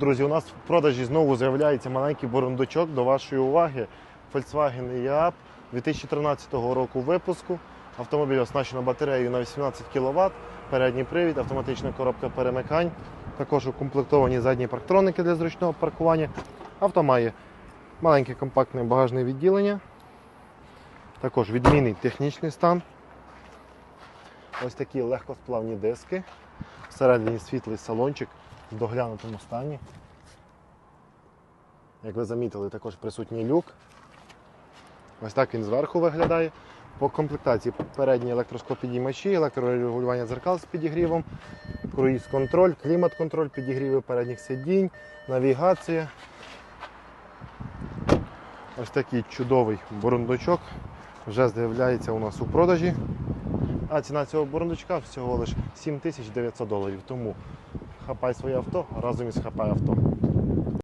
Друзі, у нас в продажі знову з'являється маленький бурундучок до вашої уваги. Volkswagen EAP 2013 року випуску. Автомобіль оснащено батареєю на 18 кВт, передній привід, автоматична коробка перемикань. Також укомплектовані задні парктроники для зручного паркування. Авто має маленьке компактне багажне відділення. Також відмінний технічний стан. Ось такі легкосплавні диски. Всередині світлий салончик в доглянутому стані. Як ви замітили, також присутній люк. Ось так він зверху виглядає. По комплектації передні електроскопідіймачі, електрорегулювання дзеркал з підігрівом, круїз-контроль, клімат-контроль, підігріви передніх сидінь, навігація. Ось такий чудовий бурундучок вже з'являється у нас у продажі. А ціна цього бурундучка всього лише 7900 доларів. Тому Хапай своє авто, разом із хапай авто.